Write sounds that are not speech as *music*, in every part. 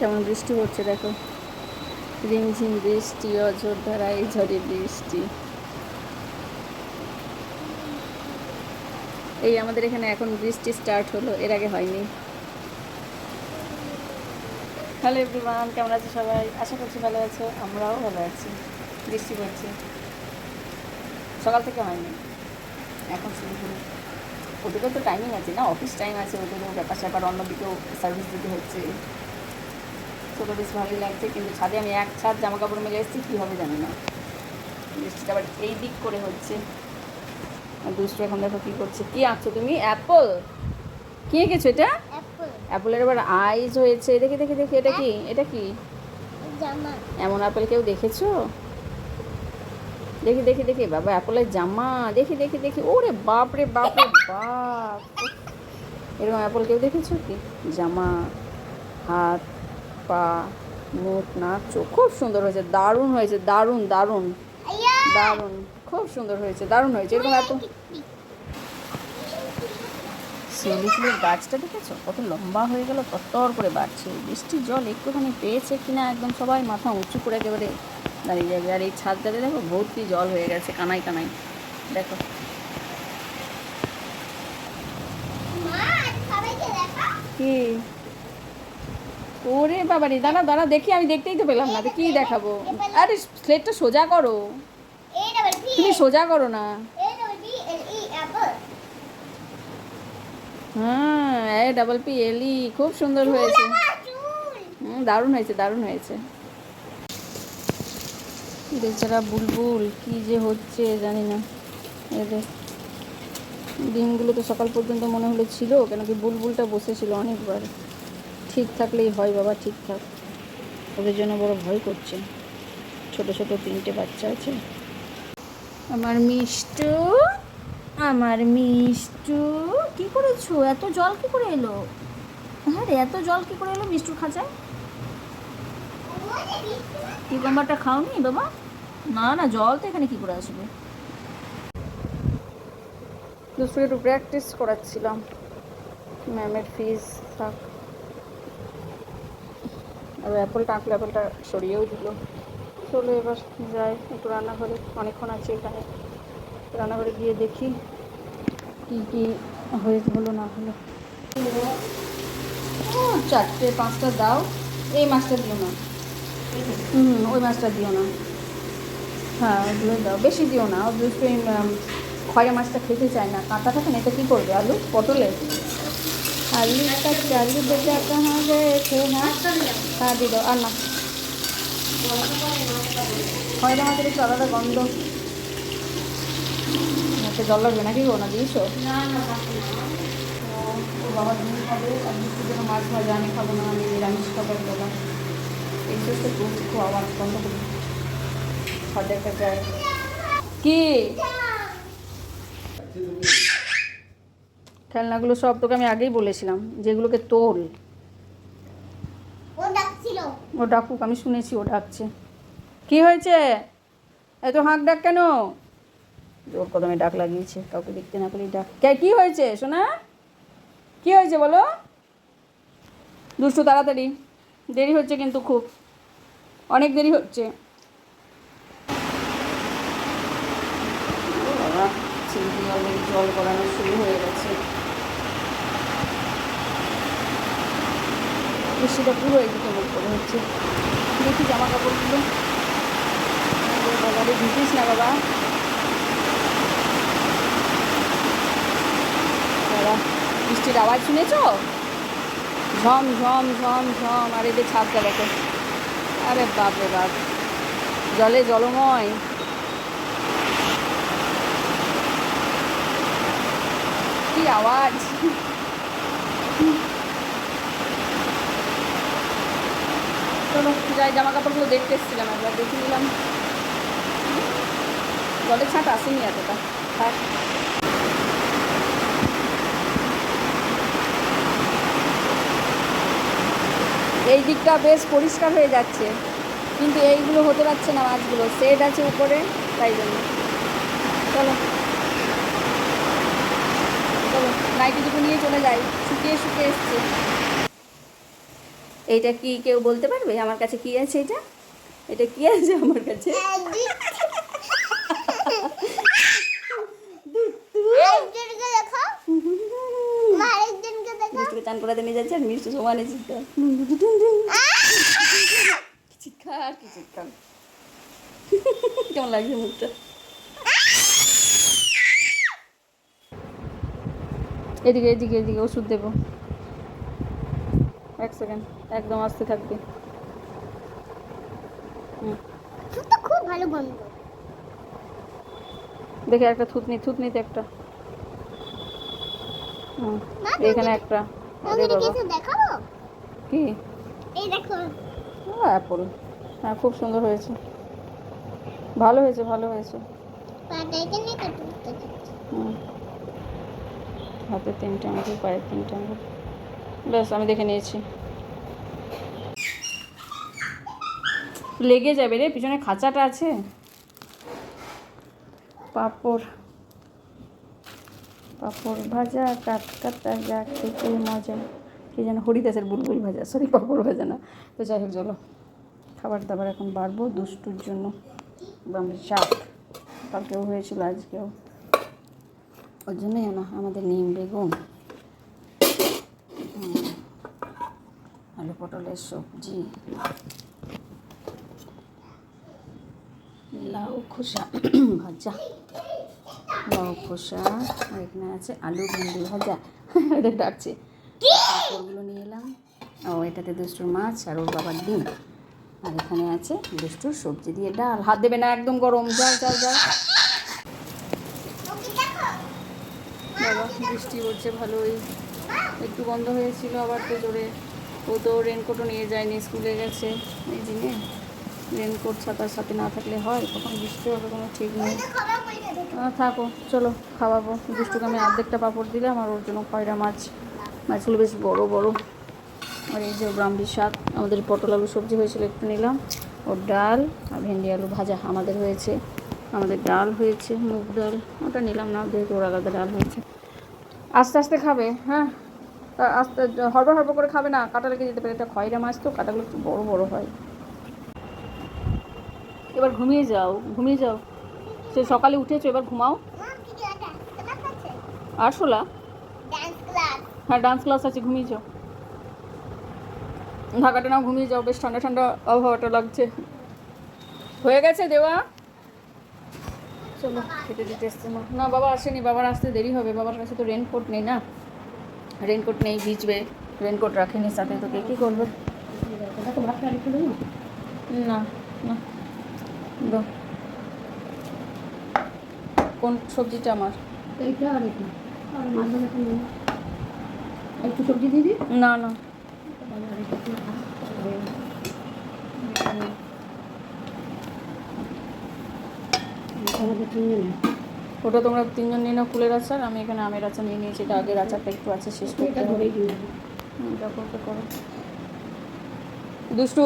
কেমন বৃষ্টি হচ্ছে দেখো? রিমঝিম বৃষ্টি, অযোধ্যারা এই ঝড়ে বৃষ্টি। এই আমাদের এখানে এখন বৃষ্টি স্টার্ট হলো, এর আগে হয়নি। হ্যালো এভরিওয়ান কেমন আছে সবাই? আশা করছি ভালো আছো, আমরাও ভালো আছি। বৃষ্টি পড়ছে। সকাল থেকে হয়নি, এখন শুরু শুরু ওদেরও তো টাইমিং আছে না অফিস টাইম আছে ওদেরও ব্যাপার স্যাপার অন্যদিকেও সার্ভিস দিতে হচ্ছে। ছোটো বেশ ভালোই লাগছে কিন্তু ছাদে আমি এক ছাদ জামা কাপড় মেলে এসেছি কী হবে জানি না। বৃষ্টিটা আবার এই দিক করে হচ্ছে। আর দুষ্টু এখন দেখো কী করছে। কী আঁকছো তুমি? অ্যাপল? কী এঁকেছো এটা? অ্যাপলের আবার আইজ হয়েছে। দেখি দেখি দেখি এটা কি? এটা কি? এমন আপেল কেউ দেখেছ? দেখি দেখি দেখি বাবা অ্যাপলের জামা। দেখি দেখি দেখি। ওরে বাপ রে বাপ রে বাপ। এরকম অ্যাপল কেউ দেখেছ কি? জামা হাত পা মুখ নাক চোখ খুব সুন্দর হয়েছে দারুণ হয়েছে দারুণ দারুণ দারুণ খুব সুন্দর হয়েছে দারুণ হয়েছে এরকম এত শিউলি ফুলের গাছটা দেখেছ? কত লম্বা হয়ে গেল তত্তর করে বাড়ছে। বৃষ্টির জল একটুখানি পেয়েছে কিনা একদম সবাই মাথা উঁচু করে একেবারে দাঁড়িয়ে যাবে। আর এই ছাদটাতে দেখো ভর্তি জল হয়ে গেছে কানাই কানাই দেখা। কি? ওরে বাবা রে দাঁড়া দাঁড়া দেখি আমি দেখতেই তো পেলাম না তো কি দেখাবো? আরে স্লেটটা সোজা করো। তুমি সোজা করো না। হ্যাঁ এ ডাবল পি এলি খুব সুন্দর হয়েছে। হুম দারুণ হয়েছে দারুণ হয়েছে। বেচারা বুলবুল কি যে হচ্ছে জানি না। এদের ডিমগুলো তো সকাল পর্যন্ত মনে হলো ছিল কেন কি বুলবুলটা বসেছিল অনেকবার। ঠিক থাকলেই হয় বাবা ঠিকঠাক ওদের জন্য বড় ভয় করছে। ছোট ছোট তিনটে বাচ্চা আছে। আমার মিষ্টু আমার মিষ্টু কি করেছ? এত জল কি করে এলো? হ্যাঁ রে এত জল কি করে এলো মিষ্টুর খাঁচায়? কিউকাম্বারটা খাওনি বাবা? না না জল তো এখানে কি করে আসবে? দুপুরে একটু প্র্যাকটিস করাচ্ছিলাম। ম্যামের ফিজ থাক। আর অ্যাপলটা আঁকলে অ্যাপলটা সরিয়েও দিল। চলো এবার যাই একটু রান্নাঘরে। অনেকক্ষণ আছে এখানে। রান্নাঘরে গিয়ে দেখি কী কী হয়ে হলো না হলো। চারটে পাঁচটা দাও। এই মাছটা দিও না। হুম, ওই মাছটা দিও না। হ্যাঁ ওগুলো দাও। বেশি দিও না। ও দুটো খয়া মাছটা খেতে চায় না। কাঁটা থাকে না, এটা কী করবে? আলু? পটলে আলু একটা আলু বেটা কাহা গেছে হ্যাঁ হ্যাঁ দিয়ে দাও আর না। খয়রা মাছের একটু আলাদা গন্ধ। একটা জল লাগবে নাকি গো না দিয়েছ? ও বাবা ডিম খাবে আর দুপুর জন্য মাছ ভাজা আমি খাব না আমি নিরামিষ খাবার বলা এই খুব খুব আওয়াজ বন্ধ করি খাদ্যের কাছে কি? খেলনাগুলো সব তোকে আমি আগেই বলেছিলাম যেগুলোকে তোল। ও ডাকছিল। ও ডাকুক আমি শুনেছি ও ডাকছে। কি হয়েছে? এত হাঁক ডাক কেন? জোর কদমে ডাক লাগিয়েছে কাউকে দেখতে না পেলেই ডাক। কে কি হয়েছে? শোনা কি হয়েছে বলো? দুষ্টু তাড়াতাড়ি। দেরি হচ্ছে কিন্তু খুব। অনেক দেরি হচ্ছে। জল গড়ানো শুরু হয়ে গেছে। বৃষ্টিটা পুরো এদিকে মুখ করে হচ্ছে। দেখি জামা কাপড়গুলো বাবা রে ভিজিস না বাবা। বাবা, বৃষ্টির আওয়াজ শুনেছ? ঝম ঝম ঝম ঝম, আর এদের ছাদটা দেখো। আরে বাপ রে বাপ। জলে জলময়। কি আওয়াজ? চলো যাই, জামা কাপড়গুলো দেখতে এসেছিলাম একবার, দেখে নিলাম। জলের ছাঁট আসেনি এতটা। থাক। এই দিকটা বেশ পরিষ্কার হয়ে যাচ্ছে, কিন্তু এইগুলো হতে পারছে না মাছগুলো। সেট আছে উপরে, তাই জন্য। চলো। চলো, নাইটি দুটো নিয়ে চলে যাই। শুকিয়ে শুকিয়ে এসছে। এইটা কি কেউ বলতে পারবে? আমার কাছে কি আছে এটা? এটা কি আছে আমার কাছে? মিষ্টিকে চান করাতে নিয়ে যাচ্ছে আর মিষ্টি সমানে চিৎকার কি চিৎকার কি চিৎকার। কেমন লাগছে মুখটা? এদিকে এদিকে এদিকে ওষুধ দেবো। এক সেকেন্ড একদম আস্তে থাকবে। খুব ভালো গন্ধ। দেখে একটা থুতনি থুতনিতে একটা। এখানে একটা। দেখাবো? কি? এই দেখো। অ্যাপল। হ্যাঁ খুব সুন্দর হয়েছে। ভালো হয়েছে ভালো হয়েছে। হাতে তিনটে আঙুল পায়ের তিনটে আঙুল ব্যাস, আমি দেখে নিয়েছি। লেগে যাবে রে, পিছনে খাঁচাটা আছে। পাপড়। পাপড় ভাজা কাট কাটা যা খেতে মজা। কি যেন হরিদাসের বুলবুল ভাজা, সরি, পাপড় ভাজা না। তো যাই হোক, চলো। খাবার দাবার এখন বাড়বো দুষ্টুর জন্য। শাক। কালকেও হয়েছিল, আজকেও। ওর জন্যই না আমাদের নিম বেগুন হুম, আলু পটলের সবজি। লাউ খোসা ভাজা। লাউ খোসা আর এখানে আছে আলু ভেন্ডি ভাজা। এটা ডাকছে। পাঁপড়গুলো নিয়ে এলাম। ও এটাতে দুষ্টুর মাছ আর ওর বাবার ডিম। আর এখানে আছে দুষ্টুর সবজি দিয়ে ডাল। হাত দেবে না একদম গরম। যাও যাও যাও। বাবা বৃষ্টি পড়ছে ভালোই। একটু বন্ধ হয়েছিল আবার তো জোরে। ও তো রেনকোটও নিয়ে যায়নি, স্কুলে গেছে। এই দিনে রেনকোট ছাতার সাথে না থাকলে হয়, কখন বৃষ্টি হবে কোনো ঠিক নেই। থাকো, চলো খাওয়াবো। দুষ্টুকে আমি অর্ধেকটা পাঁপড় দিলাম, আর ওর জন্য কয়রা মাছ। মাছগুলো বেশ বড় বড়। আর এই যে ব্রাহ্মী শাক, আমাদের পটল আলু সবজি হয়েছিল, একটু নিলাম। ওর ডাল আর ভেন্ডি আলু ভাজা, আমাদের হয়েছে। আমাদের ডাল হয়েছে, মুগ ডাল, ওটা নিলাম না, যেহেতু ওর আলাদা ডাল হয়েছে। আস্তে আস্তে খাবে হ্যাঁ? আস্তে হড়বড় হড়বড় করে খাবে না কাটা লেগে যেতে পারে। এটা খয়রা মাছ তো কাটাগুলো একটু বড় বড় হয়। এবার ঘুমিয়ে যাও ঘুমিয়ে যাও। সে সকালে উঠেছো, এবার ঘুমাও। মা কি ডান্স ক্লাস আছে আর শোলা? হ্যাঁ ডান্স ক্লাস আছে, ঘুমিয়ে যাও। ঢাকাটা নাও, ঘুমিয়ে যাও। বেশ ঠান্ডা ঠান্ডা আবহাওয়াটা লাগছে। হয়ে গেছে দেওয়া? চলো, খেতে দিতে এসছে না, বাবা আসেনি, বাবার আসতে দেরি হবে। বাবার কাছে তো রেনকোট নেই না। রেনকোট নেই ভিজবে রেনকোট রাখেনি সাথে তোকে কী করবে? না না। কোন সবজিটা আমার? এইটা আর এটা। একটু সবজি দিয়ে দিই? না না। আমাদের তিনজনে ওটা তোমরা তিনজন নিয়ে নাও ফুলের আচার। আমি এখানে আমের আচার নিয়ে নিয়েছি এটা আগের আচারটা একটু আছে শেষ করতে এটা হবে। এটা করতে করো। দুষ্টু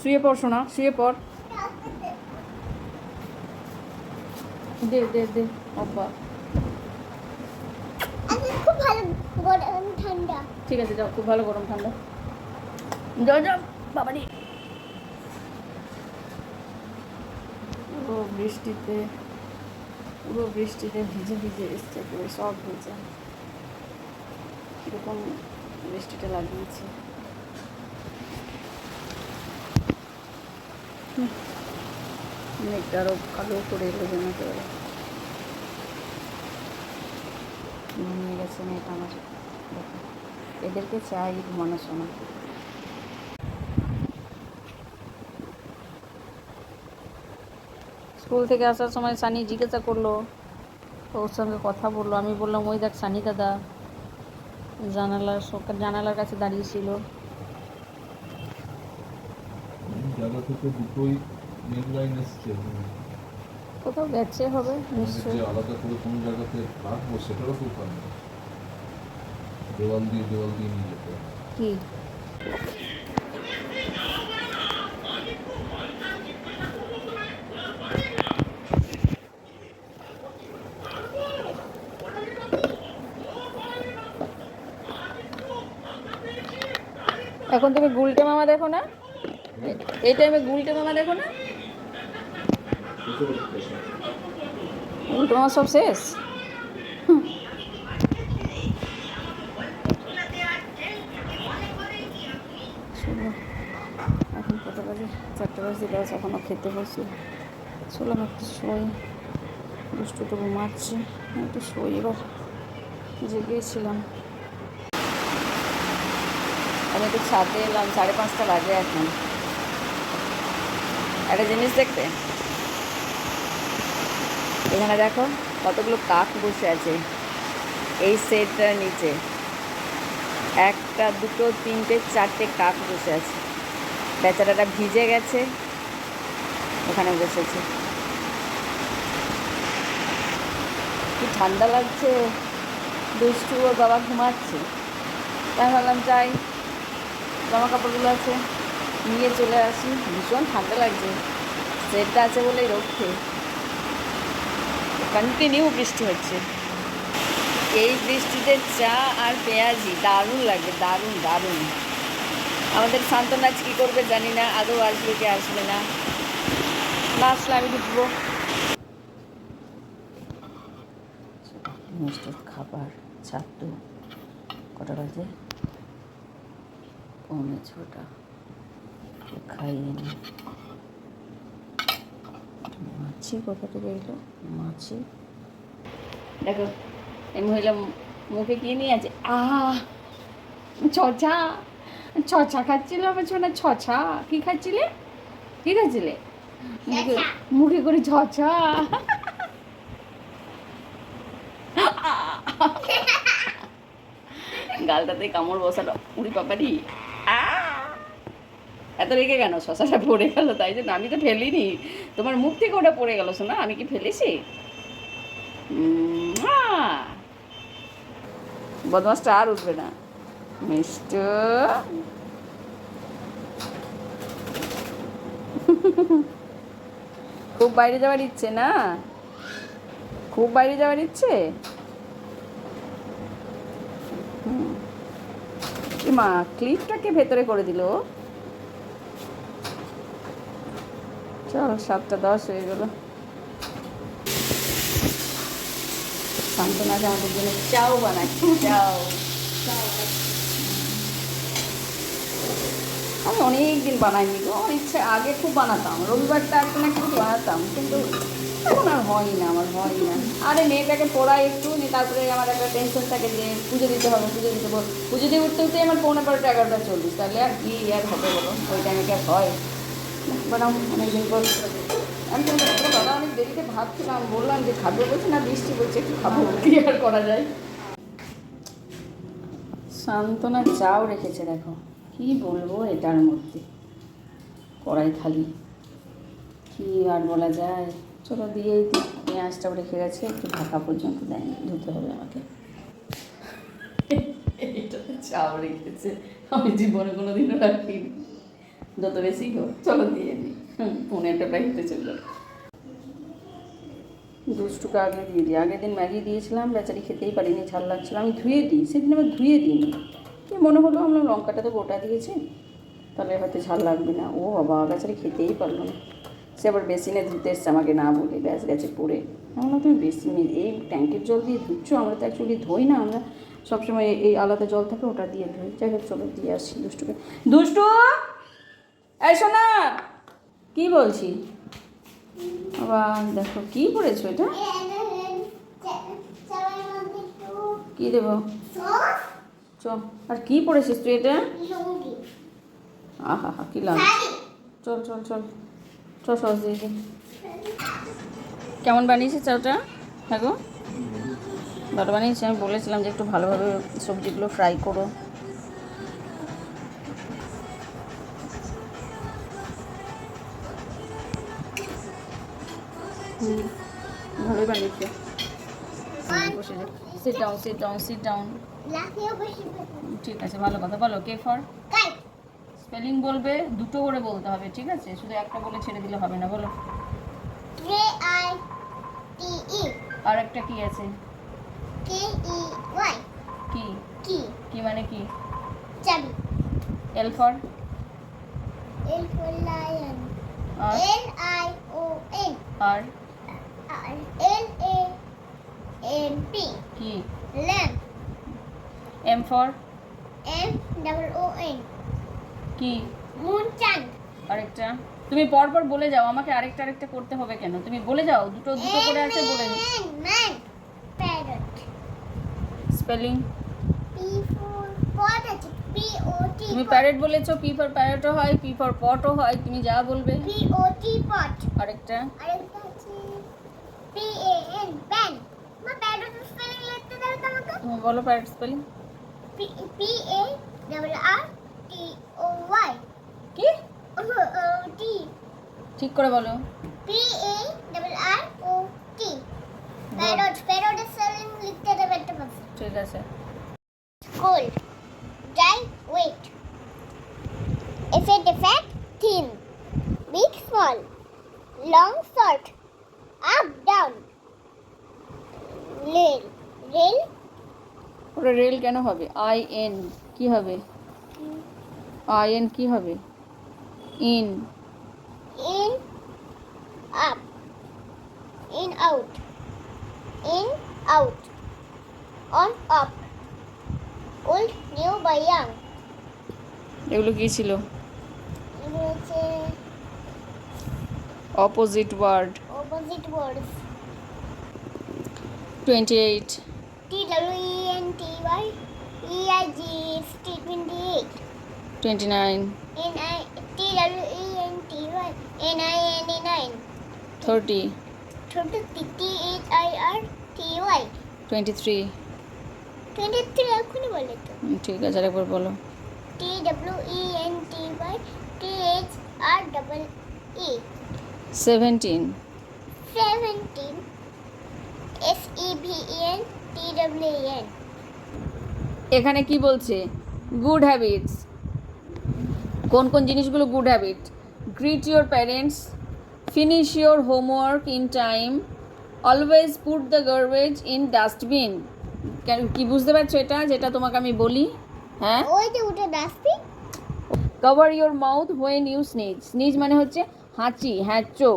শুয়ে পড় শোনা শুয়ে পড়। দে দে দে অব্বা। খুব ভালো গরম ঠান্ডা। ঠিক আছে যাও খুব ভালো গরম ঠান্ডা। যাও যাও বাবারি পুরো বৃষ্টিতে। পুরো বৃষ্টিতে ভিজে ভিজে এসছে পুরো, সব ভিজে। কীরকম বৃষ্টিটা লাগিয়েছে। মেঘটা আরও কালো করে এলো যেন একেবারে। ঘুমিয়ে গেছে মেঘ আমার। এদেরকে চাই ঘুমানো সময়। স্কুল থেকে আসার সময় সানি জিজ্ঞাসা করল ওর সঙ্গে কথা বলল। আমি বললাম ওই দেখ সানি দাদা জানালার জানালার কাছে দাঁড়িয়েছিল জায়গা থেকে দুটোই মেন লাইন এসছে। কোথাও গেছে হবে নিশ্চয়ই। আলাদা করে কোনো জায়গাতে রাখব সেটারও তো উপায় নেই। দেওয়াল দিয়ে দেওয়াল দিয়ে নিয়ে যেতে কি? এখন তুমি গুলটে মামা দেখো না? এই টাইমে গুলটে মামা দেখো না? গুলটে মামা সব শেষ? এখন কত বাজে? চারটে বাজে দশ এখনও খেতে বসি। চলো একটু শোই। দুষ্টু তো ঘুমাচ্ছে একটু শোই। এবার জেগেছিলাম আমি একটু ছাদে এলাম, সাড়ে পাঁচটা বাজে এখন। একটা জিনিস দেখতে এখানে দেখো, কতগুলো কাক বসে আছে। এই সেটটার নিচে। একটা, দুটো, তিনটে, চারটে কাক বসে আছে। বেচারাটা ভিজে গেছে। ওখানে বসেছে। কি ঠান্ডা লাগছে। দুষ্টু ওর বাবা ঘুমাচ্ছে। তাই ভাবলাম যাই। জামা কাপড়গুলো আছে, নিয়ে চলে আসি। ভীষণ ঠান্ডা লাগছে। সেটটা আছে বলেই রক্ষে। কন্টিনিউ বৃষ্টি হচ্ছে। এই বৃষ্টিতে চা আর পেঁয়াজি দারুণ লাগে, দারুণ দারুণ। আমাদের শান্তনাজ কী করবে জানি না, আদৌ আসবে কি আসবে না। না আসলে আমি ঢুকবো খাবার ছাত্র কটা বাজে? পৌনে ছটা খাইয়ে নি মাছি কোথা থেকে এলো? মাছি। দেখো এই মহিলা মুখে কি নিয়ে আছে? আহ! ছচা! ছচা খাচ্ছিল আমার ছোনা ছচা। কি খাচ্ছিলে? কি খাচ্ছিলে? মুখে মুখে করে ছচা। *laughs* গালটাতে কামড় বসালো। উড়ি পাপারি এত রেগে কেন শশাটা পড়ে গেল, তাই জন্য আমি তো ফেলিনি। তোমার মুখ থেকে ওটা পড়ে গেল শোনা আমি কি ফেলেছি? বদমাসটা আর উঠবে না। মিষ্ট। খুব বাইরে যাওয়ার ইচ্ছে না? খুব বাইরে যাওয়ার ইচ্ছে? মা ক্লিপটাকে ভেতরে করে দিল ও? চল সাতটা দশ হয়ে গেল। আমাদের জন্য চাও বানাচ্ছি চাও। আমি অনেক দিন বানাইনি গো ইচ্ছে আগে খুব বানাতাম। রবিবারটা একটা না একটু বানাতাম কিন্তু এখন আর হয় না আমার হয় না। আরে মেয়েটাকে পড়াই একটু নিয়ে তারপরে আমার একটা টেনশন থাকে যে পুজো দিতে হবে পুজো দিতে হবে। পুজো দিয়ে উঠতে উঠতে আমার পৌনে বারোটা এগারোটা চল্লিশ তাহলে আর কি আর হবে বলো? ওই টাইমে কি আর হয়? বানাও অনেকদিন পর। আমি তো বললাম, দাদা অনেক দেরিতে ভাবছিলাম বললাম যে খাবে বলছে না বৃষ্টি বলছে একটু খাব কি আর করা যায়? সান্ত্বনা চাও রেখেছে দেখো। কি বলব এটার মধ্যে? কড়াই খালি কি আর বলা যায়? চলো দিয়েই দিই। পেঁয়াজটাও রেখে গেছে একটু ঢাকা পর্যন্ত দেয়নি ধুতে হবে আমাকে। এটাতে চাও রেখেছে। আমি জীবনে কোনো দিনও রাখিনি। যত বেশি হোক, চলো দিয়ে দিই। হুম পনেরোটা প্যাকেটে চলল। দুষ্টুকে আগে দিয়ে দিই। আগের দিন ম্যাগি দিয়েছিলাম, বেচারি খেতেই পারিনি, ঝাল লাগছিল। আমি ধুয়ে দিই, সেদিন আবার ধুয়ে দিইনি। কি মনে হলো আমরা লঙ্কাটা তো গোটা দিয়েছি। তাহলে হয়তো ঝাল লাগবে না। ও বাবা, বেচারি খেতেই পারল না। সে আবার বেসিনে ধুতে এসছে আমাকে না বলে, ব্যাস গেছে পড়ে। আমরা তুমি বেসিনে, এই ট্যাঙ্কের জল দিয়ে ধুচ্ছ? আমরা তো অ্যাকচুয়ালি ধুই না, আমরা সবসময় এই- এই আলাদা জল থাকে, ওটা দিয়ে ধুই। যাই হোক, চলো, দিয়ে আসি দুষ্টুকে। দুষ্টু! এই শোনা কি বলছি আবার দেখো, কি পড়েছো এটা? কি দেবো? চ, আর কি পড়েছিস তুই এটা? আহা হা কি লাগ চল চল চল। চল, সস দিয়ে দিই কেমন বানিয়েছিস চাউটা? হ্যাঁ গো। ভালো বানিয়েছি, আমি বলেছিলাম যে একটু ভালোভাবে সবজিগুলো ফ্রাই করো। ভালোই বানিয়েছে বসে sit down sit down sit down ঠিক আছে ভালো কথা। বলো কে ফর স্পেলিং বলবে দুটো করে বলতে হবে ঠিক আছে? শুধু একটা বলে ছেড়ে দিলে হবে না বলো। কে আই টি ই আর একটা কি আছে? কে ই ওয়াই কি? কি? কি মানে কি? চাবি। L for L for lion. আর? L I O N. আর? R L A M P. কি Lamp. M for M double O N. কি Moon chan. আরেকটা তুমি পরপর বলে যাও আমাকে আরেকটা আরেকটা করতে হবে কেন তুমি বলে যাও দুটো দুটো করে আছে বলে. Man. Parrot. Spelling P for pot আছে P O T. তুমি প্যারেট বলেছ পি ফর প্যারেটও হয় পি ফর পটও হয় তুমি যা বলবে P O T pot. আরেকটা আরেকটা আছে P A N pan. মা প্যারট স্পেলিং লিখতে দাও তো আমাকে তুমি বলো parrot spelling P P A double R T O Y. কি O O ঠিক করে বলো P A double R O T. Parrot প্যারটের spelling লিখতে দেবে একটা পাশে ঠিক আছে cold, dry, wet. If it defect, thin, big, small, long, short, up down rail rail ওটা রেল কেন হবে? আই এন কি হবে? আই এন কি হবে? In in up in out in out on up old new by young এগুলো কি ছিল? Opposite word opposite words. Twenty eight T W E N T Y E I G S T twenty eight. Twenty nine N I T W E N T Y N I N E nine. Thirty ছোট T T H I R T Y. Twenty three Twenty three এখনই বলে তো ঠিক আছে আরেকবার বলো T W E N T Y T H R double E. Seventeen E V E N T W E N. এখানে কি বলছে? গুড হ্যাবিটস কোন কোন জিনিসগুলো good habit greet your parents finish your homework in time always put the garbage in dustbin কি বুঝতে পারছ এটা? যেটা তোমাকে আমি বলি হ্যাঁ? ওই যে উঠে dustbin cover your mouth when you sneeze sneeze মানে হচ্ছে হাঁচি হ্যাঁচো।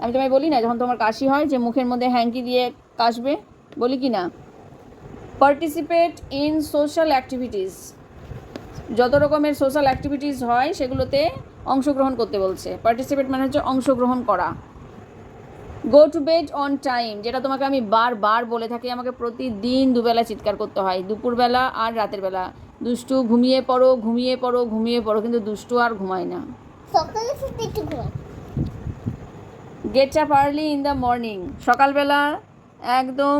আমি তোমায় বলি না, যখন তোমার কাশি হয়, যে মুখের মধ্যে হ্যাঙ্কি দিয়ে কাশবে, বলি কি না? পার্টিসিপেট ইন সোশ্যাল অ্যাক্টিভিটিস যত রকমের সোশ্যাল অ্যাক্টিভিটিস হয়, সেগুলোতে অংশগ্রহণ করতে বলছে। পার্টিসিপেট মানে হচ্ছে অংশগ্রহণ করা। Go to bed on time যেটা তোমাকে আমি বারবার বলে থাকি, আমাকে প্রতিদিন দুবেলা চিৎকার করতে হয়। দুপুরবেলা আর রাতের বেলা। দুষ্টু, ঘুমিয়ে পড়ো ঘুমিয়ে পড়ো ঘুমিয়ে পড়ো, কিন্তু দুষ্টু আর ঘুমায় না। সকালে একটু ঘুমাই get up early in the morning সকালবেলা একদম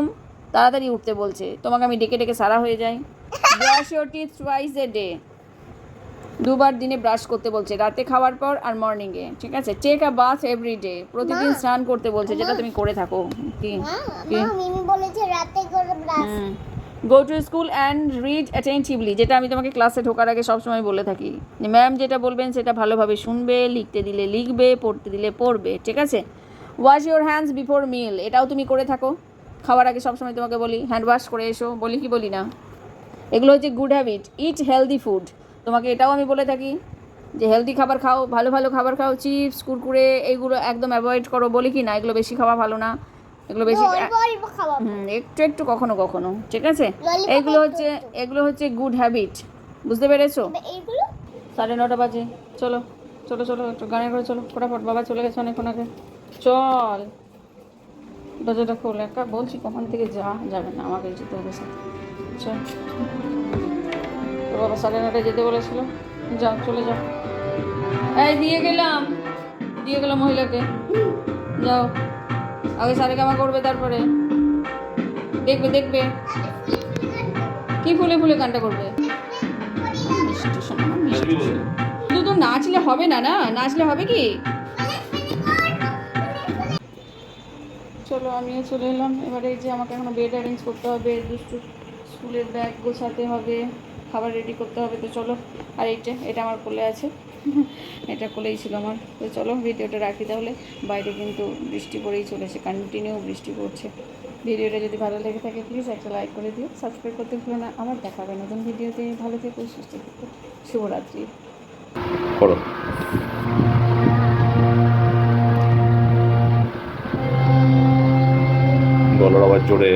তাড়াতাড়ি উঠতে বলছে। তোমাকে আমি ডেকে ডেকে সারা হয়ে যাই। Brush your teeth twice a day দুবার দিনে ব্রাশ করতে বলছে। রাতে খাওয়ার পর আর মর্নিংয়ে ঠিক আছে? Take a bath every day প্রতিদিন স্নান করতে বলছে। যেটা তুমি করে থাকো। কি? কি? বলেছে রাতে করে brush go to school and read attentively যেটা আমি তোমাকে ক্লাসে ঢোকার আগে সবসময় বলে থাকি। ম্যাম যেটা বলবেন সেটা ভালোভাবে শুনবে, লিখতে দিলে লিখবে, পড়তে দিলে পড়বে, ঠিক আছে? Wash your hands before meal এটাও তুমি করে থাকো। খাওয়ার আগে সবসময় তোমাকে বলি হ্যান্ড ওয়াশ করে এসো, বলি কি বলি না? এগুলো হচ্ছে good habit eat healthy food তোমাকে এটাও আমি বলে থাকি, যে হেলদি খাবার খাও, ভালো ভালো খাবার খাও চিপস কুরকুরে, এগুলো একদম অ্যাভয়েড করো, বলি কি না, এগুলো বেশি খাওয়া ভালো না। এগুলো বেশি একটু একটু কখনো কখনো ঠিক আছে? এগুলো হচ্ছে এগুলো হচ্ছে গুড হ্যাবিট বুঝতে পেরেছ? সাড়ে নটা বাজে চলো চলো চলো একটু গানে করে চলো ফটাফট বাবা চলে গেছে অনেকক্ষণ আগে। চল। দরজাটা খোল একা বলছি কখন থেকে যা যাবে না আমাকে যেতে হবে সাথে। চল। তো বাবা সাড়ে নটায় যেতে বলেছিল। যাও চলে যাও এই দিয়ে গেলাম। দিয়ে গেলাম মহিলাকে। যাও। আগে সারে কামা করবে তারপরে। দেখবে দেখবে। কি ফুলে ফুলে গানটা করবে? শুধু তো নাচলে হবে না না? নাচলে হবে কি? চলো, আমিও চলে এলাম। এবারে এই যে আমাকে এখনও বেড অ্যারেঞ্জ করতে হবে, দুষ্টু স্কুলের ব্যাগ গোছাতে হবে, খাবার রেডি করতে হবে, তো চলো। আর এইটা এটা আমার কোলে আছে। এটা কোলেই ছিল আমার। তো চলো ভিডিওটা রাখি তাহলে। বাইরে কিন্তু বৃষ্টি পড়েই চলেছে কন্টিনিউ বৃষ্টি পড়ছে। ভিডিওটা যদি ভালো লেগে থাকে প্লিজ একটা লাইক করে দিও। সাবস্ক্রাইব করতে ভুলো না। আবার দেখা হবে নতুন ভিডিওতে। ভালো থেকো, সুস্থ থেকো। শুভরাত্রি। করো। গলার আবার জোরে।